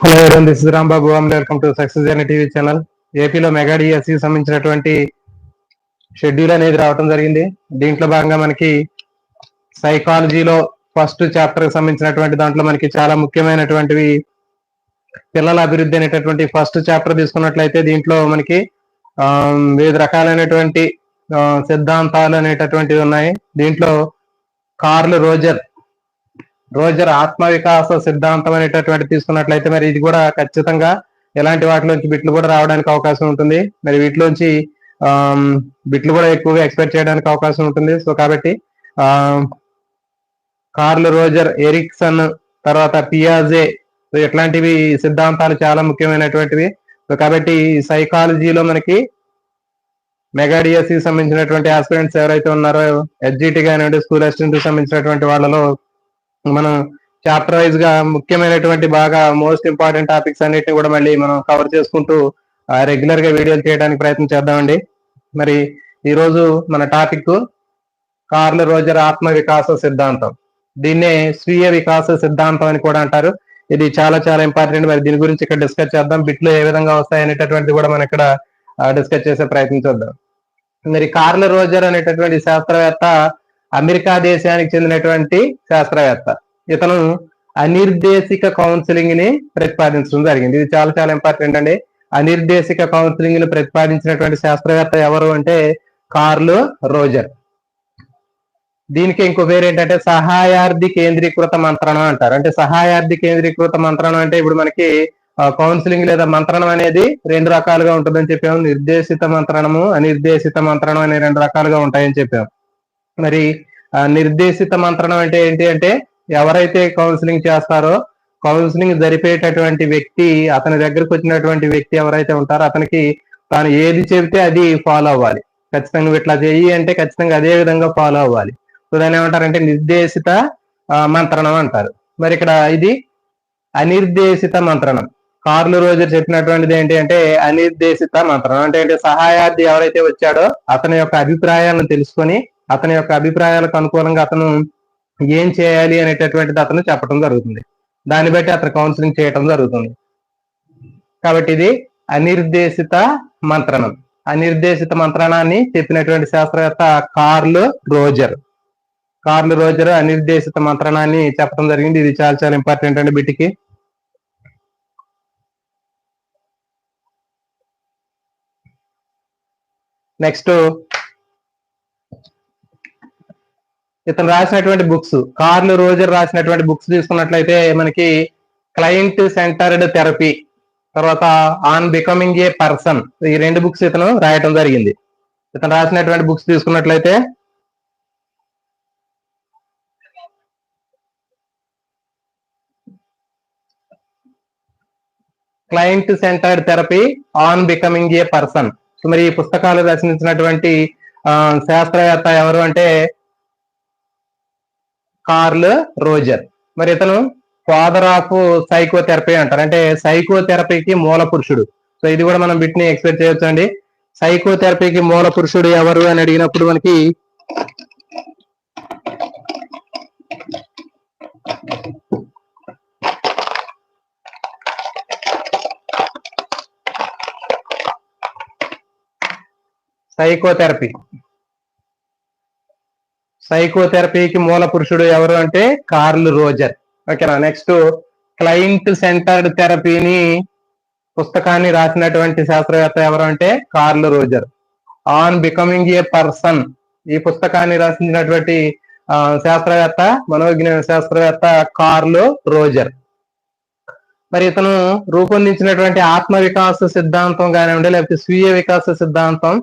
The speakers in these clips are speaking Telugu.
హలో ఎవరైనా this is Rambabu welcome to success journey TV channel ఏపీలో మెగా డిఎస్సి సంబంధించినటువంటి షెడ్యూల్ అనేది రావడం జరిగింది. దీంట్లో భాగంగా మనకి సైకాలజీలో ఫస్ట్ చాప్టర్కి సంబంధించినటువంటి దాంట్లో మనకి చాలా ముఖ్యమైనటువంటివి పిల్లల అభివృద్ధి అనేటటువంటి ఫస్ట్ చాప్టర్ తీసుకున్నట్లయితే దీంట్లో మనకి ఆ, వివిధ రకాలైనటువంటి సిద్ధాంతాలు అనేటటువంటివి ఉన్నాయి. దీంట్లో కార్ల్ రోజర్ రోజర్ ఆత్మ వికాస సిద్ధాంతం అనేటటువంటి తీసుకున్నట్లయితే మరి ఇది కూడా ఖచ్చితంగా ఎలాంటి వాటిలోంచి బిట్లు కూడా రావడానికి అవకాశం ఉంటుంది. మరి వీటిలోంచి ఆమ్, బిట్లు కూడా ఎక్కువగా ఎక్స్పెక్ట్ చేయడానికి అవకాశం ఉంటుంది. సో కాబట్టి ఆ కార్ల్ రోజర్ ఎరిక్సన్ తర్వాత పియాజే ఇట్లాంటివి సిద్ధాంతాలు చాలా ముఖ్యమైనటువంటివి. సో కాబట్టి సైకాలజీలో మనకి మెగాడియస్ సంబంధించినటువంటి ఆస్పిరెంట్స్ ఎవరైతే ఉన్నారో ఎస్జిటి కానివ్వండి స్కూల్ అసిస్టెంట్కి సంబంధించినటువంటి వాళ్ళలో మనం చాప్టర్ వైజ్గా ముఖ్యమైనటువంటి బాగా మోస్ట్ ఇంపార్టెంట్ టాపిక్స్ అన్నిటిని కూడా మళ్ళీ మనం కవర్ చేసుకుంటూ రెగ్యులర్గా వీడియోలు చేయడానికి ప్రయత్నం చేద్దామండి. మరి ఈ రోజు మన టాపిక్ కార్ల రోజర్ ఆత్మ వికాస సిద్ధాంతం. దీన్నే స్వీయ వికాస సిద్ధాంతం అని కూడా అంటారు. ఇది చాలా చాలా ఇంపార్టెంట్ మరి దీని గురించి ఇక్కడ డిస్కస్ చేద్దాం. బిట్లు ఏ విధంగా వస్తాయి అనేటటువంటిది కూడా మనం ఇక్కడ డిస్కస్ చేసే ప్రయత్నం చేద్దాం. మరి కార్ల రోజర్ అనేటటువంటి శాస్త్రవేత్త అమెరికా దేశానికి చెందినటువంటి శాస్త్రవేత్త. ఇతను అనిర్దేశిక కౌన్సిలింగ్ని ప్రతిపాదించడం జరిగింది. ఇది చాలా చాలా ఇంపార్టెంట్ అండి. అనిర్దేశిక కౌన్సిలింగ్ని ప్రతిపాదించినటువంటి శాస్త్రవేత్త ఎవరు అంటే కార్లు రోజర్. దీనికి ఇంకో పేరు ఏంటంటే సహాయార్థి కేంద్రీకృత మంత్రణం అంటారు. అంటే సహాయార్థి కేంద్రీకృత మంత్రణం అంటే ఇప్పుడు మనకి కౌన్సిలింగ్ లేదా మంత్రణం అనేది రెండు రకాలుగా ఉంటుందని చెప్పాము. నిర్దేశిత మంత్రణము అనిర్దేశిత మంత్రణం అనే రెండు రకాలుగా ఉంటాయని చెప్పాము. మరి నిర్దేశిత మంత్రణం అంటే ఏంటి అంటే ఎవరైతే కౌన్సిలింగ్ చేస్తారో కౌన్సిలింగ్ జరిపేటటువంటి వ్యక్తి అతని దగ్గరకు వచ్చినటువంటి వ్యక్తి ఎవరైతే ఉంటారో అతనికి తాను ఏది చెబితే అది ఫాలో అవ్వాలి. ఖచ్చితంగా నువ్వు ఇట్లా చెయ్యి అంటే ఖచ్చితంగా అదే విధంగా ఫాలో అవ్వాలి. సో దాన్ని ఏమంటారంటే నిర్దేశిత మంత్రణం అంటారు. మరి ఇక్కడ ఇది అనిర్దేశిత మంత్రణం. కార్లు రోజర్ చెప్పినటువంటిది ఏంటి అంటే అనిర్దేశిత మంత్రణం. అంటే సహాయార్థి ఎవరైతే వచ్చాడో అతని యొక్క అభిప్రాయాలను తెలుసుకొని అతని యొక్క అభిప్రాయాలకు అనుకూలంగా అతను ఏం చేయాలి అనేటటువంటిది అతను చెప్పడం జరుగుతుంది. దాన్ని బట్టి అతను కౌన్సిలింగ్ చేయటం జరుగుతుంది. కాబట్టి ఇది అనిర్దేశిత మంత్రణం. అనిర్దేశిత మంత్రణాన్ని చెప్పినటువంటి శాస్త్రవేత్త కార్ల్ రోజర్. కార్ల్ రోజర్ అనిర్దేశిత మంత్రణాన్ని చెప్పడం జరిగింది. ఇది చాలా చాలా ఇంపార్టెంట్ అండి బిటికి. నెక్స్ట్ ఇతను రాసినటువంటి బుక్స్ కార్లు రోజర్ రాసినటువంటి బుక్స్ తీసుకున్నట్లయితే మనకి క్లయింట్ సెంటర్డ్ థెరపీ తర్వాత ఆన్ బికమింగ్ ఏ పర్సన్ ఈ రెండు బుక్స్ ఇతను రాయటం జరిగింది. ఇతను రాసినటువంటి బుక్స్ తీసుకున్నట్లయితే client centred therapy on becoming a person. So మరి ఈ పుస్తకాలు రచించినటువంటి శాస్త్రవేత్త ఎవరు అంటే కార్ల్ రోజర్. మరి ఇతను ఫాదర్ ఆఫ్ సైకోథెరపీ అంటారు. అంటే సైకోథెరపీకి మూల పురుషుడు. సో ఇది కూడా మనం వీటిని ఎక్స్పెక్ట్ చేయొచ్చు అండి సైకోథెరపీకి మూల పురుషుడు ఎవరు అని అడిగినప్పుడు మనకి సైకోథెరపీ సైకోథెరపీకి మూల పురుషుడు ఎవరు అంటే కార్ల్ రోజర్. ఓకేనా నెక్స్ట్ క్లయింట్ సెంటర్డ్ థెరపీని పుస్తకాన్ని రాసినటువంటి శాస్త్రవేత్త ఎవరు అంటే Carl Roger. On becoming a person. ఈ పుస్తకాన్ని రాసినటువంటి శాస్త్రవేత్త మనోజ్ఞాన శాస్త్రవేత్త కార్ల్ రోజర్. మరి ఇతను రూపొందించినటువంటి ఆత్మ వికాస సిద్ధాంతం కానివ్వండి లేకపోతే స్వీయ వికాస సిద్ధాంతం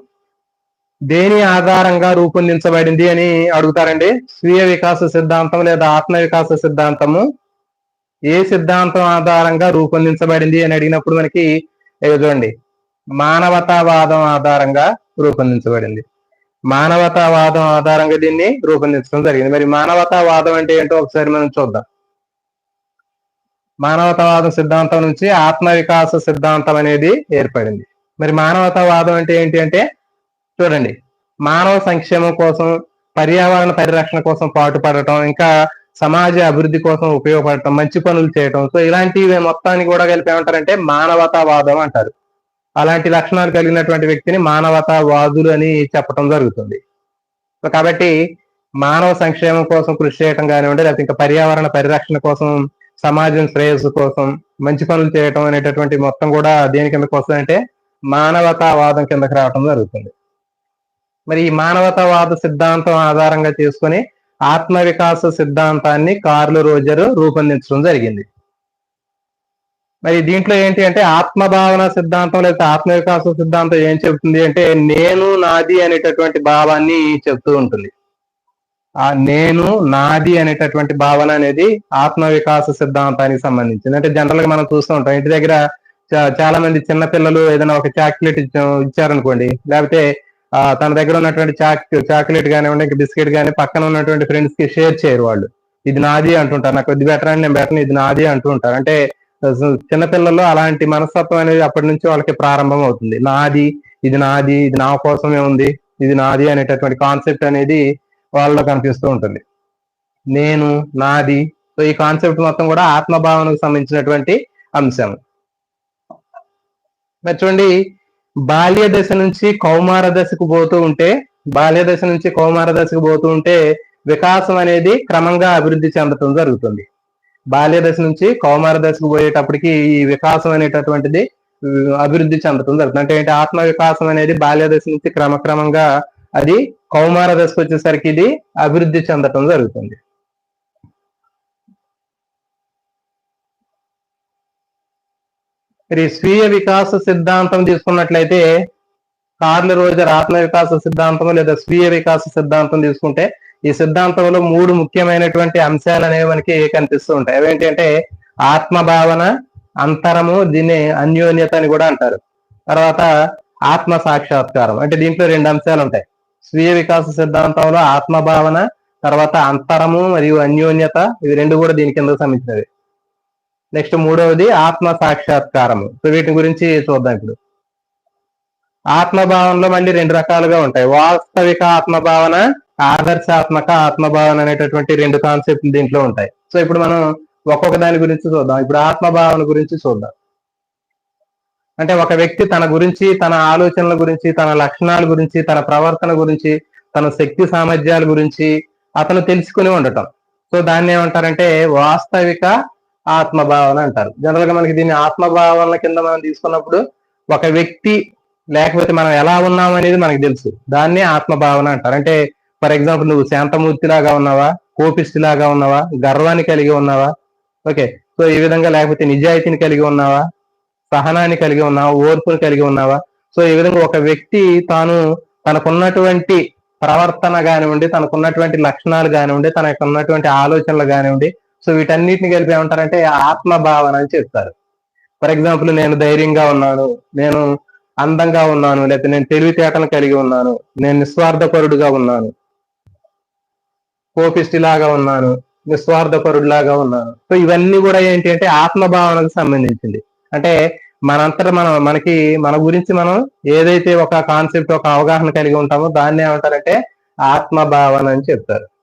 దేని ఆధారంగా రూపొందించబడింది అని అడుగుతారండి? స్వీయ వికాస సిద్ధాంతం లేదా ఆత్మ వికాస సిద్ధాంతము ఏ సిద్ధాంతం ఆధారంగా రూపొందించబడింది అని అడిగినప్పుడు మనకి చూడండి. మానవతావాదం ఆధారంగా రూపొందించబడింది. మానవతావాదం ఆధారంగా దీన్ని రూపొందించడం జరిగింది. మరి మానవతావాదం అంటే ఏంటో ఒకసారి మనం చూద్దాం. మానవతావాదం సిద్ధాంతం నుంచి ఆత్మ వికాస సిద్ధాంతం అనేది ఏర్పడింది. మరి మానవతావాదం అంటే ఏంటి అంటే చూడండి. మానవ సంక్షేమం కోసం పర్యావరణ పరిరక్షణ కోసం పాటుపడటం ఇంకా సమాజ అభివృద్ధి కోసం ఉపయోగపడటం మంచి పనులు చేయటం. సో ఇలాంటివి మొత్తాన్ని కూడా కలిపి ఏమంటారంటే మానవతావాదం అంటారు. అలాంటి లక్షణాలు కలిగినటువంటి వ్యక్తిని మానవతావాదులు అని చెప్పడం జరుగుతుంది. సో కాబట్టి మానవ సంక్షేమం కోసం కృషి చేయటం కానివ్వండి లేకపోతే ఇంకా పర్యావరణ పరిరక్షణ కోసం సమాజం శ్రేయస్సు కోసం మంచి పనులు చేయటం అనేటటువంటి మొత్తం కూడా దేని కిందకు వస్తుందంటే మానవతావాదం కిందకి రావటం జరుగుతుంది. మరి ఈ మానవతావాద సిద్ధాంతం ఆధారంగా చేసుకొని ఆత్మ వికాస సిద్ధాంతాన్ని కార్లు రోజరు రూపొందించడం జరిగింది. మరి దీంట్లో ఏంటి అంటే ఆత్మభావన సిద్ధాంతం లేదా ఆత్మ వికాస సిద్ధాంతం ఏం చెబుతుంది అంటే నేను నాది అనేటటువంటి భావాన్ని చెప్తూ ఉంటుంది. ఆ నేను నాది అనేటటువంటి భావన అనేది ఆత్మ వికాస సిద్ధాంతానికి సంబంధించింది. అంటే జనరల్గా మనం చూస్తూ ఉంటాం. ఇంటి దగ్గర చాలా మంది చిన్న పిల్లలు ఏదైనా ఒక చాక్లెట్ ఇచ్చారనుకోండి. లేకపోతే తన దగ్గర ఉన్నటువంటి చాక్ చాక్లెట్ కానివ్వండి ఇంకా బిస్కెట్ కానీ పక్కన ఉన్నటువంటి ఫ్రెండ్స్కి షేర్ చేయరు వాళ్ళు. ఇది నాది అంటుంటారు. నాకు ఇది బెటర్ అని నేను బెటర్ ఇది నాది అంటూ ఉంటారు అంటే చిన్నపిల్లలు చిన్నపిల్లల్లో అలాంటి మనస్తత్వం అనేది అప్పటి నుంచి వాళ్ళకి ప్రారంభం అవుతుంది. నాది ఇది నాది ఇది నా కోసమే ఉంది ఇది నాది అనేటటువంటి కాన్సెప్ట్ అనేది వాళ్ళలో కనిపిస్తూ ఉంటుంది. నేను నాది సో ఈ కాన్సెప్ట్ మొత్తం కూడా ఆత్మభావనకు సంబంధించినటువంటి అంశం. మరి చూడండి బాల్య దశ నుంచి కౌమార దశకు పోతూ ఉంటే బాల్య దశ నుంచి కౌమార దశకు పోతూ ఉంటే వికాసం అనేది క్రమంగా అభివృద్ధి చెందటం జరుగుతుంది. బాల్య దశ నుంచి కౌమార దశకు పోయేటప్పటికి ఈ వికాసం అనేటటువంటిది అభివృద్ధి చెందటం జరుగుతుంది. అంటే ఏంటి? ఆత్మ వికాసం అనేది బాల్య దశ నుంచి క్రమక్రమంగా అది కౌమార దశకు వచ్చేసరికి ఇది అభివృద్ధి చెందటం జరుగుతుంది. మరి స్వీయ వికాస సిద్ధాంతం తీసుకున్నట్లయితే కార్ల రోజర్ ఆత్మ వికాస సిద్ధాంతం లేదా స్వీయ వికాస సిద్ధాంతం తీసుకుంటే ఈ సిద్ధాంతంలో మూడు ముఖ్యమైనటువంటి అంశాలు అనేవి మనకి కనిపిస్తూ ఉంటాయి. అవేంటి అంటే ఆత్మభావన అంతరము దీన్ని అన్యోన్యత అని కూడా అంటారు. తర్వాత ఆత్మ సాక్షాత్కారం అంటే దీంట్లో రెండు అంశాలు ఉంటాయి. స్వీయ వికాస సిద్ధాంతంలో ఆత్మభావన తర్వాత అంతరము మరియు అన్యోన్యత ఇవి రెండు కూడా దీని కింద సంబంధించినవి. నెక్స్ట్ మూడవది ఆత్మ సాక్షాత్కారము. సో వీటి గురించి చూద్దాం ఇప్పుడు. ఆత్మభావనలో మళ్ళీ రెండు రకాలుగా ఉంటాయి. వాస్తవిక ఆత్మభావన ఆదర్శాత్మక ఆత్మభావన అనేటటువంటి రెండు కాన్సెప్ట్లు దీంట్లో ఉంటాయి. సో ఇప్పుడు మనం ఒక్కొక్క దాని గురించి చూద్దాం. ఇప్పుడు ఆత్మభావన గురించి చూద్దాం. అంటే ఒక వ్యక్తి తన గురించి తన ఆలోచనల గురించి తన లక్షణాల గురించి తన ప్రవర్తన గురించి తన శక్తి సామర్థ్యాల గురించి అతను తెలుసుకుని ఉండటం. సో దాన్ని ఏమంటారంటే వాస్తవిక ఆత్మభావన అంటారు. జనరల్గా మనకి దీన్ని ఆత్మభావన కింద మనం తీసుకున్నప్పుడు ఒక వ్యక్తి లేకపోతే మనం ఎలా ఉన్నాం అనేది మనకు తెలుసు. దాన్నే ఆత్మభావన అంటారు. అంటే ఫర్ ఎగ్జాంపుల్ నువ్వు శాంతమూర్తి లాగా ఉన్నావా కోపిష్టి లాగా ఉన్నావా గర్వాన్ని కలిగి ఉన్నావా? ఓకే సో ఈ విధంగా లేకపోతే నిజాయితీని కలిగి ఉన్నావా? సహనాన్ని కలిగి ఉన్నావా? ఓర్పుని కలిగి ఉన్నావా? సో ఈ విధంగా ఒక వ్యక్తి తాను తనకున్నటువంటి ప్రవర్తన కానివ్వండి తనకున్నటువంటి లక్షణాలు కానివ్వండి తనకున్నటువంటి ఆలోచనలు కానివ్వండి సో వీటన్నిటిని కలిపి ఏమంటారంటే ఆత్మ భావన అని చెప్తారు. ఫర్ ఎగ్జాంపుల్ నేను ధైర్యంగా ఉన్నాను నేను అందంగా ఉన్నాను లేకపోతే నేను తెలివితేటలు కలిగి ఉన్నాను నేను నిస్వార్థపరుడుగా ఉన్నాను కోపిష్టిలాగా ఉన్నాను నిస్వార్థపరుడులాగా ఉన్నాను. సో ఇవన్నీ కూడా ఏంటి అంటే ఆత్మభావనకు సంబంధించింది. అంటే మనంతట మనం మనకి మన గురించి మనం ఏదైతే ఒక కాన్సెప్ట్ ఒక అవగాహన కలిగి ఉంటామో దాన్ని ఏమంటారంటే ఆత్మభావన అని చెప్తారు.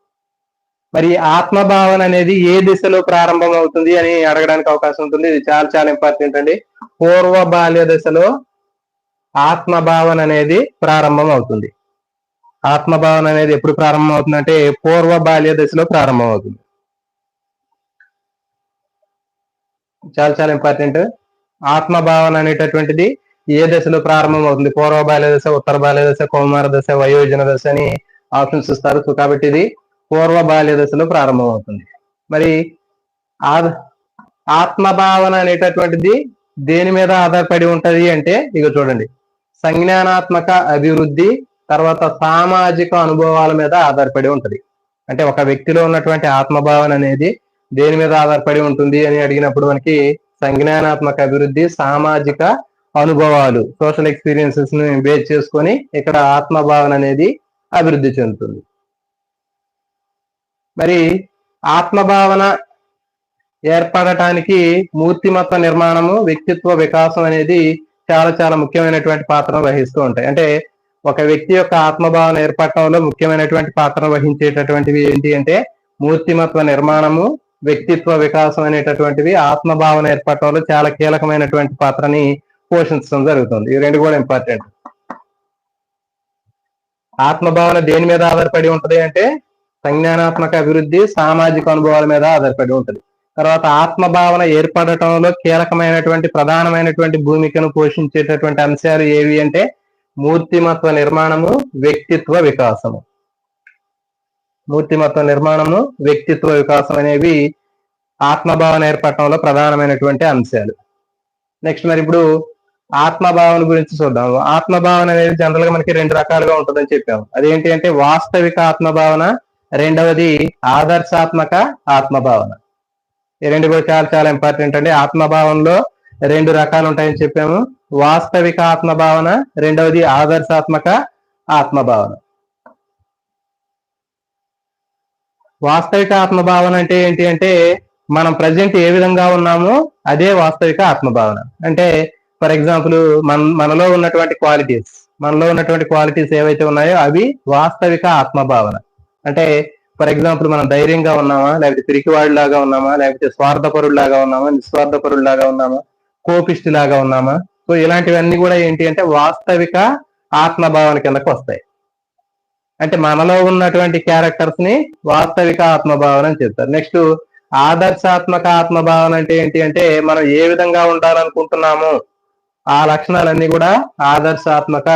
మరి ఆత్మభావన అనేది ఏ దిశలో ప్రారంభం అవుతుంది అని అడగడానికి అవకాశం ఉంటుంది. ఇది చాలా చాలా ఇంపార్టెంట్ అండి. పూర్వ బాల్య దశలో ఆత్మభావన అనేది ప్రారంభం అవుతుంది ఆత్మభావన అనేది ఎప్పుడు ప్రారంభం అవుతుందంటే పూర్వ బాల్య దశలో ప్రారంభం అవుతుంది చాలా చాలా ఇంపార్టెంట్. ఆత్మభావన అనేటటువంటిది ఏ దశలో ప్రారంభం అవుతుంది పూర్వ బాల్య దశ ఉత్తర బాల్య దశ కౌమార దశ వయోజన దశ అని ఆప్షన్స్ ఇస్తారు. సో కాబట్టి ఇది పూర్వ బాల్య దశలో ప్రారంభం అవుతుంది మరి ఆ- ఆత్మభావన అనేటటువంటిది దేని మీద ఆధారపడి ఉంటది అంటే ఇక చూడండి. సంజ్ఞానాత్మక అభివృద్ధి తర్వాత సామాజిక అనుభవాల మీద ఆధారపడి ఉంటది. అంటే ఒక వ్యక్తిలో ఉన్నటువంటి ఆత్మభావన అనేది దేని మీద ఆధారపడి ఉంటుంది అని అడిగినప్పుడు మనకి సంజ్ఞానాత్మక అభివృద్ధి సామాజిక అనుభవాలు సోషల్ ఎక్స్పీరియన్సెస్ని బేస్ చేసుకొని ఇక్కడ ఆత్మభావన అనేది అభివృద్ధి చెందుతుంది. మరి ఆత్మభావన ఏర్పడటానికి మూర్తిమత్వ నిర్మాణము వ్యక్తిత్వ వికాసం అనేది చాలా చాలా ముఖ్యమైనటువంటి పాత్రను వహిస్తూ ఉంటాయి. అంటే ఒక వ్యక్తి యొక్క ఆత్మభావన ఏర్పడటంలో ముఖ్యమైనటువంటి పాత్ర వహించేటటువంటివి ఏంటి అంటే మూర్తిమత్వ నిర్మాణము వ్యక్తిత్వ వికాసం అనేటటువంటివి ఆత్మభావన ఏర్పడటంలో చాలా కీలకమైనటువంటి పాత్రని పోషించడం జరుగుతుంది. ఈ రెండు కూడా ఇంపార్టెంట్ ఆత్మభావన దేని మీద ఆధారపడి ఉంటది అంటే సంజ్ఞానాత్మక అభివృద్ధి సామాజిక అనుభవాల మీద ఆధారపడి ఉంటుంది. తర్వాత ఆత్మభావన ఏర్పడటంలో కీలకమైనటువంటి ప్రధానమైనటువంటి భూమికను పోషించేటటువంటి అంశాలు ఏవి అంటే మూర్తిమత్వ నిర్మాణము వ్యక్తిత్వ వికాసము. మూర్తిమత్వ నిర్మాణము వ్యక్తిత్వ వికాసం అనేవి ఆత్మభావన ఏర్పడటంలో ప్రధానమైనటువంటి అంశాలు. నెక్స్ట్ మరి ఇప్పుడు ఆత్మభావన గురించి చూద్దాం. ఆత్మభావన అనేది జనరల్గా మనకి రెండు రకాలుగా ఉంటుందని చెప్పాము. అదేంటి అంటే వాస్తవిక ఆత్మభావన రెండవది ఆదర్శాత్మక ఆత్మభావన. ఈ రెండు కూడా చాలా చాలా ఇంపార్టెంట్ అండి. ఆత్మభావనలో రెండు రకాలు ఉంటాయని చెప్పాము. వాస్తవిక ఆత్మభావన రెండవది ఆదర్శాత్మక ఆత్మభావన. వాస్తవిక ఆత్మభావన అంటే ఏంటి అంటే మనం ప్రజెంట్ ఏ విధంగా ఉన్నామో అదే వాస్తవిక ఆత్మభావన. అంటే ఫర్ ఎగ్జాంపుల్ మన మనలో ఉన్నటువంటి క్వాలిటీస్ మనలో ఉన్నటువంటి క్వాలిటీస్ ఏవైతే ఉన్నాయో అవి వాస్తవిక ఆత్మభావన. అంటే ఫర్ ఎగ్జాంపుల్ మనం ధైర్యంగా ఉన్నామా? లేకపోతే పిరికివాడి లాగా ఉన్నామా? లేకపోతే స్వార్థపరుడు లాగా ఉన్నామా? నిస్వార్థపరుడు లాగా ఉన్నామా? కోపిష్టి లాగా ఉన్నామా? సో ఇలాంటివన్నీ కూడా ఏంటి అంటే వాస్తవిక ఆత్మభావన కిందకు వస్తాయి. అంటే మనలో ఉన్నటువంటి క్యారెక్టర్స్ని వాస్తవిక ఆత్మభావన అని చెప్తారు. నెక్స్ట్ ఆదర్శాత్మక ఆత్మభావన అంటే ఏంటి అంటే మనం ఏ విధంగా ఉండాలనుకుంటున్నాము ఆ లక్షణాలన్నీ కూడా ఆదర్శాత్మక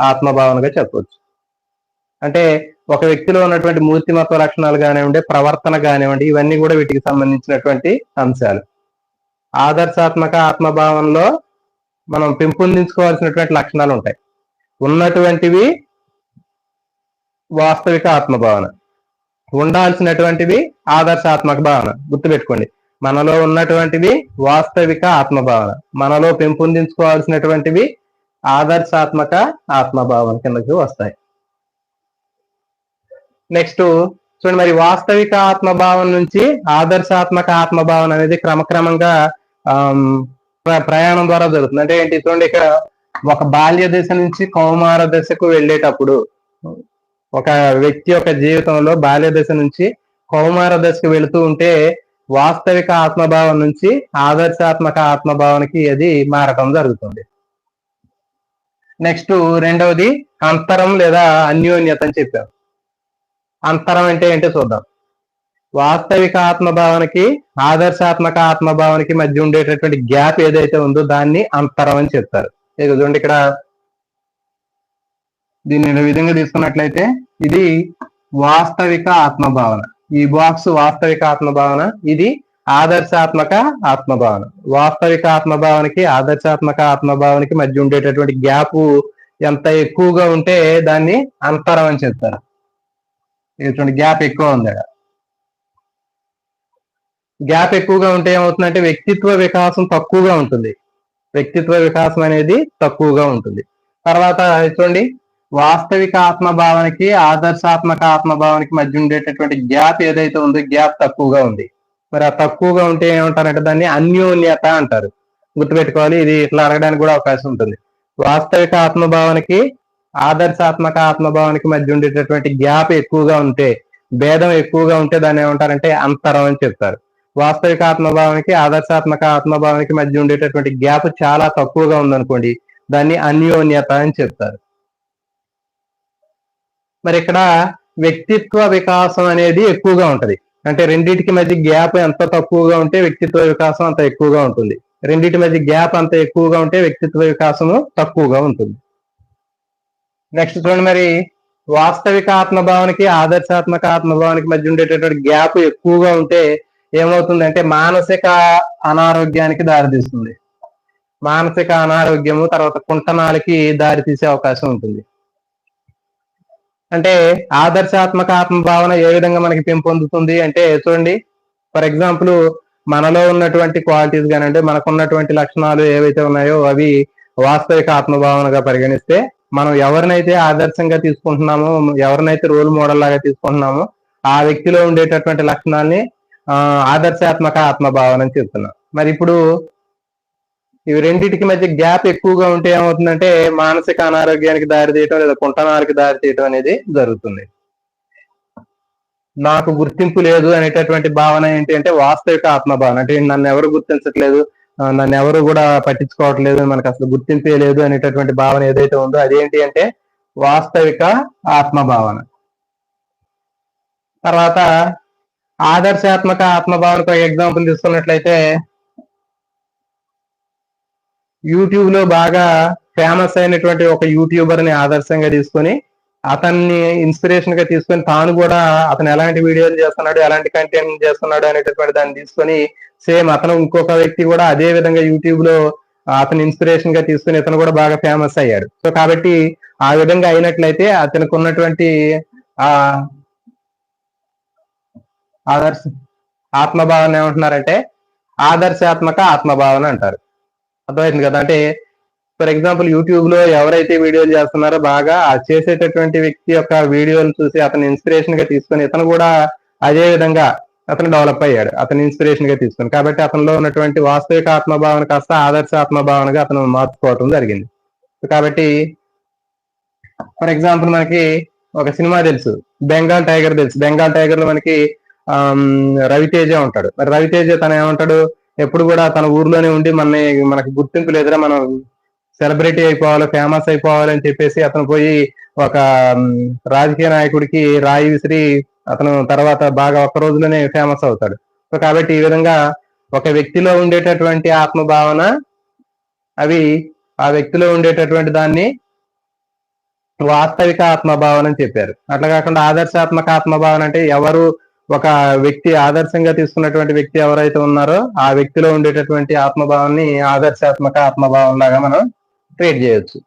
ఆత్మభావనగా చెప్పవచ్చు అంటే ఒక వ్యక్తిలో ఉన్నటువంటి మూర్తిమత్వ లక్షణాలు కానివ్వండి ప్రవర్తన కానివ్వండి ఇవన్నీ కూడా వీటికి సంబంధించినటువంటి అంశాలు. ఆదర్శాత్మక ఆత్మభావనలో మనం పెంపొందించుకోవాల్సినటువంటి లక్షణాలు ఉంటాయి. ఉన్నటువంటివి వాస్తవిక ఆత్మభావన. ఉండాల్సినటువంటివి ఆదర్శాత్మక భావన. గుర్తుపెట్టుకోండి. మనలో ఉన్నటువంటివి వాస్తవిక ఆత్మభావన. మనలో పెంపొందించుకోవాల్సినటువంటివి ఆదర్శాత్మక ఆత్మభావన కిందకి వస్తాయి. నెక్స్ట్ చూడండి మరి వాస్తవిక ఆత్మభావం నుంచి ఆదర్శాత్మక ఆత్మభావన అనేది క్రమక్రమంగా ప్రయాణం ద్వారా జరుగుతుంది. అంటే ఏంటి చూడండి ఇక్కడ ఒక బాల్య దశ నుంచి కౌమార దశకు వెళ్ళేటప్పుడు ఒక వ్యక్తి యొక్క జీవితంలో బాల్య దశ నుంచి కౌమార దశకు వెళుతూ ఉంటే వాస్తవిక ఆత్మభావం నుంచి ఆదర్శాత్మక ఆత్మభావనకి అది మారటం జరుగుతుంది. నెక్స్ట్ రెండవది అంతరం లేదా అన్యోన్యత అని చెప్పాం అంతరం అంటే ఏంటో చూద్దాం. వాస్తవిక ఆత్మభావనకి ఆదర్శాత్మక ఆత్మభావనకి మధ్య ఉండేటటువంటి గ్యాప్ ఏదైతే ఉందో దాన్ని అంతరం అని చెప్తారు. ఇక చూడండి ఇక్కడ. దీన్ని విధంగా తీసుకున్నట్లయితే ఇది వాస్తవిక ఆత్మభావన. ఈ బాక్స్ వాస్తవిక ఆత్మభావన ఇది ఆదర్శాత్మక ఆత్మభావన. వాస్తవిక ఆత్మభావనకి ఆదర్శాత్మక ఆత్మభావనకి మధ్య ఉండేటటువంటి గ్యాప్ ఎంత ఎక్కువగా ఉంటే దాన్ని అంతరం అని చెప్తారు. ఇటువంటి గ్యాప్ ఎక్కువ ఉంది ఆడ. గ్యాప్ ఎక్కువగా ఉంటే ఏమవుతుందంటే వ్యక్తిత్వ వికాసం తక్కువగా ఉంటుంది. వ్యక్తిత్వ వికాసం అనేది తక్కువగా ఉంటుంది. తర్వాత చూడండి వాస్తవిక ఆత్మభావనకి ఆదర్శాత్మక ఆత్మభావనకి మధ్య ఉండేటటువంటి గ్యాప్ ఏదైతే ఉందో గ్యాప్ తక్కువగా ఉంది. మరి ఆ తక్కువగా ఉంటే ఏమంటారంటే దాన్ని అన్యోన్యత అంటారు. గుర్తుపెట్టుకోవాలి ఇది ఇట్లా అడగడానికి కూడా అవకాశం ఉంటుంది. వాస్తవిక ఆత్మభావనకి ఆదర్శాత్మక ఆత్మభావానికి మధ్య ఉండేటటువంటి గ్యాప్ ఎక్కువగా ఉంటే భేదం ఎక్కువగా ఉంటే దాన్ని ఏమంటారంటే అంతరం అని చెప్తారు. వాస్తవిక ఆత్మభావానికి ఆదర్శాత్మక ఆత్మభావానికి మధ్య ఉండేటటువంటి గ్యాప్ చాలా తక్కువగా ఉందనుకోండి దాన్ని అన్యోన్యత అని చెప్తారు. మరి ఇక్కడ వ్యక్తిత్వ వికాసం అనేది ఎక్కువగా ఉంటది. అంటే రెండింటికి మధ్య గ్యాప్ ఎంత తక్కువగా ఉంటే వ్యక్తిత్వ వికాసం అంత ఎక్కువగా ఉంటుంది. రెండింటి మధ్య గ్యాప్ అంత ఎక్కువగా ఉంటే వ్యక్తిత్వ వికాసము తక్కువగా ఉంటుంది. నెక్స్ట్ చూడండి మరి వాస్తవిక ఆత్మభావనకి ఆదర్శాత్మక ఆత్మభావానికి మధ్య ఉండేటటువంటి గ్యాప్ ఎక్కువగా ఉంటే ఏమవుతుంది అంటే మానసిక అనారోగ్యానికి దారితీస్తుంది. మానసిక అనారోగ్యము తర్వాత కుంటనాలకి దారి తీసే అవకాశం ఉంటుంది. అంటే ఆదర్శాత్మక ఆత్మభావన ఏ విధంగా మనకి పెంపొందుతుంది అంటే చూడండి ఫర్ ఎగ్జాంపుల్ మనలో ఉన్నటువంటి క్వాలిటీస్ కానీ అంటే మనకు ఉన్నటువంటి లక్షణాలు ఏవైతే ఉన్నాయో అవి వాస్తవిక ఆత్మభావనగా పరిగణిస్తే మనం ఎవరినైతే ఆదర్శంగా తీసుకుంటున్నామో ఎవరినైతే రోల్ మోడల్ లాగా తీసుకుంటున్నామో ఆ వ్యక్తిలో ఉండేటటువంటి లక్షణాల్ని ఆ, ఆదర్శాత్మక ఆత్మభావన అని చెప్తున్నాం. మరి ఇప్పుడు ఇవి రెండింటికి మధ్య గ్యాప్ ఎక్కువగా ఉంటే ఏమవుతుందంటే మానసిక అనారోగ్యానికి దారి తీయటం లేదా కుంటనాలకి దారి తీయటం అనేది జరుగుతుంది. నాకు గుర్తింపు లేదు అనేటటువంటి భావన ఏంటి అంటే వాస్తవిక ఆత్మభావన. అంటే నన్ను ఎవరు గుర్తించట్లేదు? నన్ను ఎవరు కూడా పట్టించుకోవట్లేదు మనకు అసలు గుర్తింపే లేదు అనేటటువంటి భావన ఏదైతే ఉందో అదేంటి అంటే వాస్తవిక ఆత్మభావన. తర్వాత ఆదర్శాత్మక ఆత్మభావనకు ఎగ్జాంపుల్ తీసుకున్నట్లయితే యూట్యూబ్లో బాగా ఫేమస్ అయినటువంటి ఒక యూట్యూబర్ని ఆదర్శంగా తీసుకొని అతన్ని ఇన్స్పిరేషన్గా తీసుకొని తాను కూడా అతను ఎలాంటి వీడియోలు చేస్తున్నాడు ఎలాంటి కంటెంట్ చేస్తున్నాడు అనేటటువంటి దాన్ని తీసుకొని సేమ్ అతను ఇంకొక వ్యక్తి కూడా అదే విధంగా యూట్యూబ్లో అతను ఇన్స్పిరేషన్గా తీసుకుని ఇతను కూడా బాగా ఫేమస్ అయ్యాడు. సో కాబట్టి ఆ విధంగా అయినట్లయితే అతనికి ఉన్నటువంటి ఆ ఆదర్శ ఆత్మభావన ఏమంటున్నారంటే ఆదర్శాత్మక ఆత్మభావన అంటారు. అర్థమైంది కదా? అంటే ఫర్ ఎగ్జాంపుల్ యూట్యూబ్లో ఎవరైతే వీడియోలు చేస్తున్నారో బాగా ఆ చేసేటటువంటి వ్యక్తి యొక్క వీడియోలు చూసి అతను ఇన్స్పిరేషన్గా తీసుకొని ఇతను కూడా అదే విధంగా అతను డెవలప్ అయ్యాడు. అతను ఇన్స్పిరేషన్గా తీసుకొని. కాబట్టి అతనిలో ఉన్నటువంటి వాస్తవిక ఆత్మభావన కాస్త ఆదర్శ ఆత్మభావనగా అతను మార్చుకోవటం జరిగింది. కాబట్టి ఫర్ ఎగ్జాంపుల్ మనకి ఒక సినిమా తెలుసు. బెంగాల్ టైగర్ తెలుసు. బెంగాల్ టైగర్లో మనకి ఆమ్, రవితేజ ఉంటాడు. మరి రవితేజ తను ఏమంటాడు? ఎప్పుడు కూడా తన ఊర్లోనే ఉండి మన మనకి గుర్తింపు లేదురా మనం సెలబ్రిటీ అయిపోవాలి ఫేమస్ అయిపోవాలి అని చెప్పేసి అతను పోయి ఒక రాజకీయ నాయకుడికి రాయి విసిరి అతను తర్వాత బాగా ఒక్క రోజులోనే ఫేమస్ అవుతాడు. సో కాబట్టి ఈ విధంగా ఒక వ్యక్తిలో ఉండేటటువంటి ఆత్మభావన అవి ఆ వ్యక్తిలో ఉండేటటువంటి దాన్ని వాస్తవిక ఆత్మభావన అని చెప్పారు. అట్లా కాకుండా ఆదర్శాత్మక ఆత్మభావన అంటే ఎవరు ఒక వ్యక్తి ఆదర్శంగా తీసుకున్నటువంటి వ్యక్తి ఎవరైతే ఉన్నారో ఆ వ్యక్తిలో ఉండేటటువంటి ఆత్మభావాన్ని ఆదర్శాత్మక ఆత్మభావం లాగా మనం ట్రేడ్ చేయొచ్చు.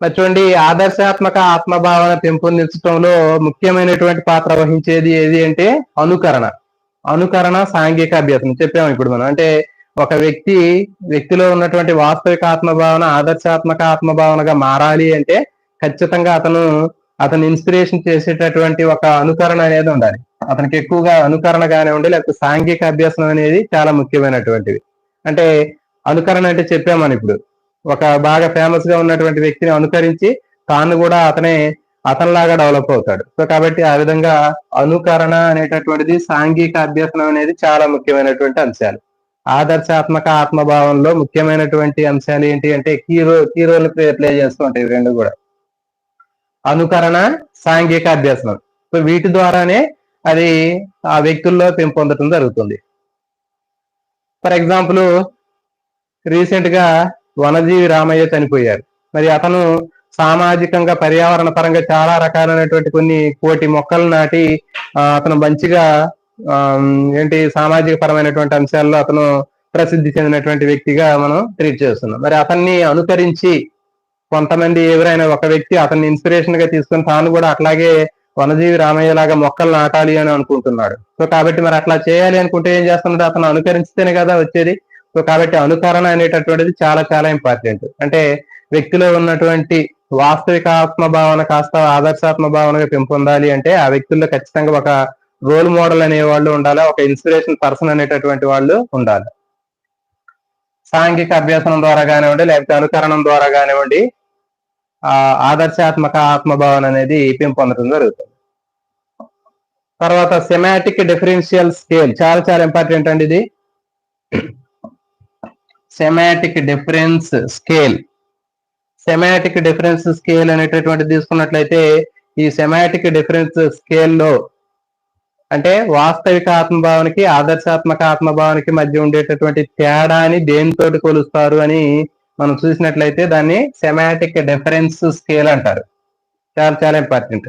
మరి చూడండి ఆదర్శాత్మక ఆత్మభావన పెంపొందించడంలో ముఖ్యమైనటువంటి పాత్ర వహించేది ఏది అంటే అనుకరణ. అనుకరణ సాంఘిక అభ్యాసం చెప్పాము ఇప్పుడు మనం. అంటే ఒక వ్యక్తి వ్యక్తిలో ఉన్నటువంటి వాస్తవిక ఆత్మభావన ఆదర్శాత్మక ఆత్మభావనగా మారాలి అంటే ఖచ్చితంగా అతను అతను ఇన్స్పిరేషన్ చేసేటటువంటి ఒక అనుకరణ అనేది ఉండాలి. అతనికి ఎక్కువగా అనుకరణ కానివ్వండి లేకపోతే సాంఘిక అభ్యాసం అనేది చాలా ముఖ్యమైనటువంటివి అంటే అనుకరణ అంటే చెప్పామని ఇప్పుడు. ఒక బాగా ఫేమస్గా ఉన్నటువంటి వ్యక్తిని అనుకరించి తాను కూడా అతనే అతనిలాగా డెవలప్ అవుతాడు. సో కాబట్టి ఆ విధంగా అనుకరణ అనేటటువంటిది సాంఘిక అభ్యసనం అనేది చాలా ముఖ్యమైనటువంటి అంశాలు. ఆదర్శాత్మక ఆత్మభావంలో ముఖ్యమైనటువంటి అంశాలు ఏంటి అంటే కీ రో కీ రోల్ ప్లే చేస్తూ ఉంటాయి రెండు కూడా. అనుకరణ సాంఘిక అభ్యసనం. సో వీటి ద్వారానే అది ఆ వ్యక్తుల్లో పెంపొందటం జరుగుతుంది. ఫర్ ఎగ్జాంపుల్ రీసెంట్గా వనజీవి రామయ్య చనిపోయారు. మరి అతను సామాజికంగా పర్యావరణ పరంగా చాలా రకాలైనటువంటి కొన్ని కోటి మొక్కలు నాటి అతను మంచిగా ఆ, ఏంటి సామాజిక పరమైనటువంటి అంశాల్లో అతను ప్రసిద్ధి చెందినటువంటి వ్యక్తిగా మనం ట్రీట్ చేస్తున్నాం. మరి అతన్ని అనుకరించి కొంతమంది ఎవరైనా ఒక వ్యక్తి అతన్ని ఇన్స్పిరేషన్గా తీసుకొని తాను కూడా అట్లాగే వనజీవి రామయ్య లాగా మొక్కలు నాటాలి అని అనుకుంటున్నాడు. సో కాబట్టి మరి అట్లా చేయాలి అనుకుంటే ఏం చేస్తున్నాడు? అతను అనుకరిస్తేనే కదా వచ్చేది. సో కాబట్టి అనుకరణ అనేటటువంటిది చాలా చాలా ఇంపార్టెంట్. అంటే వ్యక్తిలో ఉన్నటువంటి వాస్తవిక ఆత్మభావన కాస్త ఆదర్శాత్మ భావనగా పెంపొందాలి అంటే ఆ వ్యక్తుల్లో ఖచ్చితంగా ఒక రోల్ మోడల్ అనే వాళ్ళు ఉండాలి ఒక ఇన్స్పిరేషన్ పర్సన్ అనేటటువంటి వాళ్ళు ఉండాలి. సాంఘిక అభ్యాసనం ద్వారా కానివ్వండి లేకపోతే అనుకరణం ద్వారా కానివ్వండి ఆ ఆదర్శాత్మక ఆత్మభావన అనేది పెంపొందడం జరుగుతుంది. తర్వాత సెమాటిక్ డిఫరెన్షియల్ స్కేల్ చాలా చాలా ఇంపార్టెంట్ అండి ఇది. Semantic difference scale semantic difference scale అనేటటువంటి తీసుకున్నట్లయితే ఈ సెమాటిక్ డిఫరెన్స్ స్కేల్లో అంటే వాస్తవిక ఆత్మభావానికి ఆదర్శాత్మక ఆత్మభావానికి మధ్య ఉండేటటువంటి తేడాని దేనితోటి కొలుస్తారు అని మనం చూసినట్లయితే దాన్ని సెమాటిక్ డిఫరెన్స్ స్కేల్ అంటారు. చాలా చాలా ఇంపార్టెంట్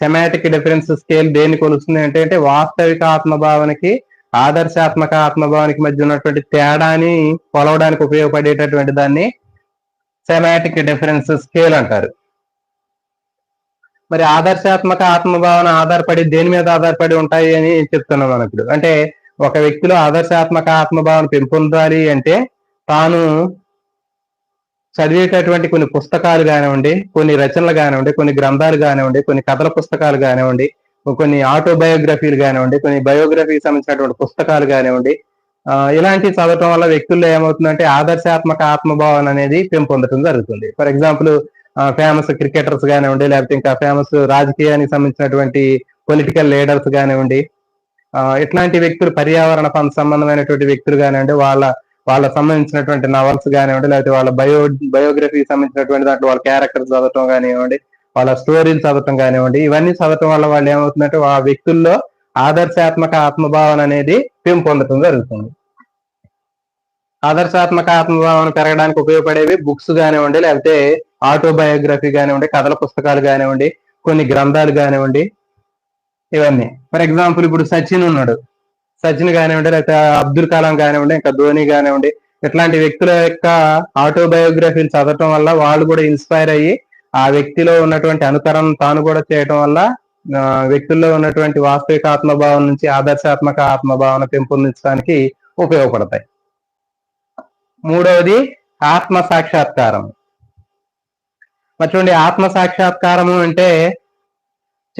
సెమాటిక్ డిఫరెన్స్ స్కేల్ దేన్ని కొలుస్తుంది అంటే అంటే వాస్తవిక ఆత్మభావానికి ఆదర్శాత్మక ఆత్మభావానికి మధ్య ఉన్నటువంటి తేడాని కొలవడానికి ఉపయోగపడేటటువంటి దాన్ని సెమాటిక్ డిఫరెన్స్ స్కేల్ అంటారు. మరి ఆదర్శాత్మక ఆత్మభావన ఆధారపడి దేని మీద ఆధారపడి ఉంటాయి అని చెప్తున్నాం మనం ఇప్పుడు. అంటే ఒక వ్యక్తిలో ఆదర్శాత్మక ఆత్మభావన పెంపొందాలి అంటే తాను చదివేటటువంటి కొన్ని పుస్తకాలు కానివ్వండి కొన్ని రచనలు కానివ్వండి కొన్ని గ్రంథాలు కానివ్వండి కొన్ని కథల పుస్తకాలు కానివ్వండి కొన్ని ఆటోబయోగ్రఫీలు కానివ్వండి కొన్ని బయోగ్రఫీకి సంబంధించినటువంటి పుస్తకాలు కానివ్వండి ఇలాంటివి చదవటం వల్ల వ్యక్తుల్లో ఏమవుతుందంటే ఆదర్శాత్మక ఆత్మభావన అనేది పెంపొందడం జరుగుతుంది. ఫర్ ఎగ్జాంపుల్ ఫేమస్ క్రికెటర్స్ కానివ్వండి లేకపోతే ఇంకా ఫేమస్ రాజకీయానికి సంబంధించినటువంటి పొలిటికల్ లీడర్స్ కానివ్వండి ఇట్లాంటి వ్యక్తులు పర్యావరణ పం- సంబంధమైనటువంటి వ్యక్తులు కానివ్వండి వాళ్ళ వాళ్ళ సంబంధించినటువంటి నవల్స్ కానివ్వండి లేకపోతే వాళ్ళ బయో బయోగ్రఫీకి సంబంధించినటువంటి దాంట్లో వాళ్ళ క్యారెక్టర్స్ చదవటం కానివ్వండి వాళ్ళ స్టోరీలు చదవటం కానివ్వండి ఇవన్నీ చదవటం వల్ల వాళ్ళు ఏమవుతుందంటే ఆ వ్యక్తుల్లో ఆదర్శాత్మక ఆత్మభావన అనేది పెంపొందటం జరుగుతుంది. ఆదర్శాత్మక ఆత్మభావన పెరగడానికి ఉపయోగపడేవి బుక్స్ కానివ్వండి లేకపోతే ఆటోబయోగ్రఫీ కానివ్వండి కథల పుస్తకాలు కానివ్వండి కొన్ని గ్రంథాలు కానివ్వండి ఇవన్నీ. ఫర్ ఎగ్జాంపుల్ ఇప్పుడు సచిన్ ఉన్నాడు. సచిన్ కానివ్వండి లేకపోతే అబ్దుల్ కలాం కానివ్వండి ఇంకా ధోని కానివ్వండి ఇట్లాంటి వ్యక్తుల యొక్క ఆటోబయోగ్రఫీలు చదవటం వల్ల వాళ్ళు కూడా ఇన్స్పైర్ అయ్యి ఆ వ్యక్తిలో ఉన్నటువంటి అనుకరణ తాను కూడా చేయటం వల్ల వ్యక్తుల్లో ఉన్నటువంటి వాస్తవిక ఆత్మభావం నుంచి ఆదర్శాత్మక ఆత్మభావన పెంపొందించడానికి ఉపయోగపడతాయి. మూడవది ఆత్మ సాక్షాత్కారం. మరి ఆత్మ సాక్షాత్కారము అంటే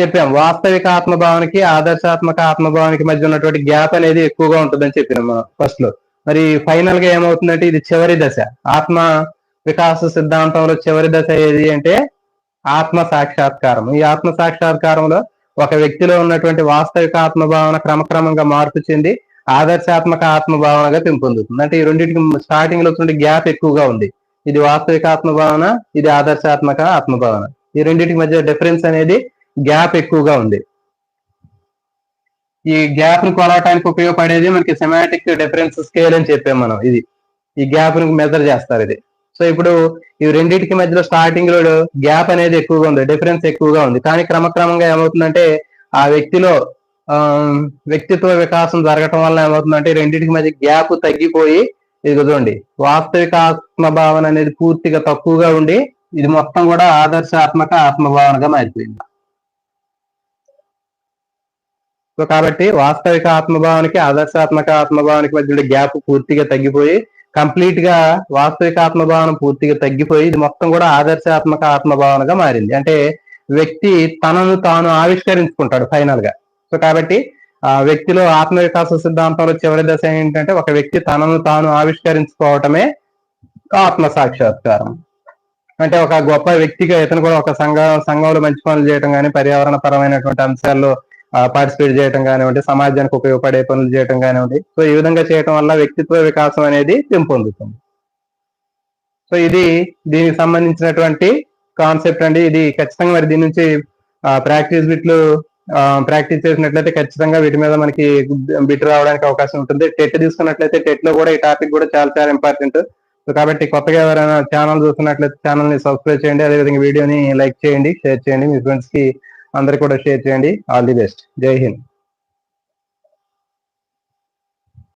చెప్పాం వాస్తవిక ఆత్మభావానికి ఆదర్శాత్మక ఆత్మభావానికి మధ్య ఉన్నటువంటి గ్యాప్ అనేది ఎక్కువగా ఉంటుందని చెప్పినాం మనం ఫస్ట్లో. మరి ఫైనల్గా ఏమవుతుందంటే ఇది చివరి దశ. ఆత్మ వికాస సిద్ధాంతంలో చివరి దశ ఏది అంటే ఆత్మ సాక్షాత్కారం. ఈ ఆత్మ సాక్షాత్కారంలో ఒక వ్యక్తిలో ఉన్నటువంటి వాస్తవిక ఆత్మభావన క్రమక్రమంగా మార్పు చెంది ఆదర్శాత్మక ఆత్మభావనగా పెంపొందుతుంది. అంటే ఈ రెండింటికి స్టార్టింగ్లో గ్యాప్ ఎక్కువగా ఉంది. ఇది వాస్తవిక ఆత్మభావన ఇది ఆదర్శాత్మక ఆత్మభావన. ఈ రెండింటికి మధ్య డిఫరెన్స్ అనేది గ్యాప్ ఎక్కువగా ఉంది. ఈ గ్యాప్ను కొలవటానికి ఉపయోగపడేది మనకి సెమాటిక్ డిఫరెన్స్ స్కేల్ అని చెప్పాం మనం. ఇది ఈ గ్యాప్ను మెజర్ చేస్తారు ఇది. సో ఇప్పుడు ఈ రెండింటికి మధ్యలో స్టార్టింగ్లో గ్యాప్ అనేది ఎక్కువగా ఉంది డిఫరెన్స్ ఎక్కువగా ఉంది. కానీ క్రమక్రమంగా ఏమవుతుందంటే ఆ వ్యక్తిలో ఆ, వ్యక్తిత్వ వికాసం జరగటం వల్ల ఏమవుతుందంటే రెండింటికి మధ్య గ్యాప్ తగ్గిపోయి ఇది చూడండి వాస్తవిక ఆత్మభావన అనేది పూర్తిగా తక్కువగా ఉండి ఇది మొత్తం కూడా ఆదర్శాత్మక ఆత్మభావనగా మారిపోయింది. సో కాబట్టి వాస్తవిక ఆత్మభావానికి ఆదర్శాత్మక ఆత్మభావానికి మధ్య గ్యాప్ పూర్తిగా తగ్గిపోయి కంప్లీట్గా వాస్తవిక ఆత్మభావన పూర్తిగా తగ్గిపోయి ఇది మొత్తం కూడా ఆదర్శాత్మక ఆత్మభావనగా మారింది. అంటే వ్యక్తి తనను తాను ఆవిష్కరించుకుంటాడు ఫైనల్గా. సో కాబట్టి ఆ వ్యక్తిలో ఆత్మ వికాస సిద్ధాంతంలో చివరి దశ ఏంటంటే ఒక వ్యక్తి తనను తాను ఆవిష్కరించుకోవటమే ఆత్మ సాక్షాత్కారం అంటే ఒక గొప్ప వ్యక్తిగా ఇతను కూడా ఒక సంఘ సంఘంలో మంచి పనులు చేయడం కానీ పర్యావరణ పరమైనటువంటి అంశాల్లో పార్టిసిపేట్ చేయడం కానివ్వండి సమాజానికి ఉపయోగపడే పనులు చేయడం కానివ్వండి. సో ఈ విధంగా చేయడం వల్ల వ్యక్తిత్వ వికాసం అనేది పెంపొందుతుంది. సో ఇది దీనికి సంబంధించినటువంటి కాన్సెప్ట్ అండి. ఇది ఖచ్చితంగా మరి దీని నుంచి ప్రాక్టీస్ బిట్లు ప్రాక్టీస్ చేసినట్లయితే ఖచ్చితంగా వీటి మీద మనకి బిట్ రావడానికి అవకాశం ఉంటుంది. టెట్ తీసుకున్నట్లయితే టెట్లో కూడా ఈ టాపిక్ కూడా చాలా చాలా ఇంపార్టెంట్ సో కాబట్టి కొత్తగా ఎవరైనా ఛానల్ చూస్తున్నట్లయితే ఛానల్ని సబ్స్క్రైబ్ చేయండి. అదేవిధంగా వీడియోని లైక్ చేయండి షేర్ చేయండి. మీ ఫ్రెండ్స్కి అందరు కూడా షేర్ చేయండి. ఆల్ ది బెస్ట్ జై హింద్.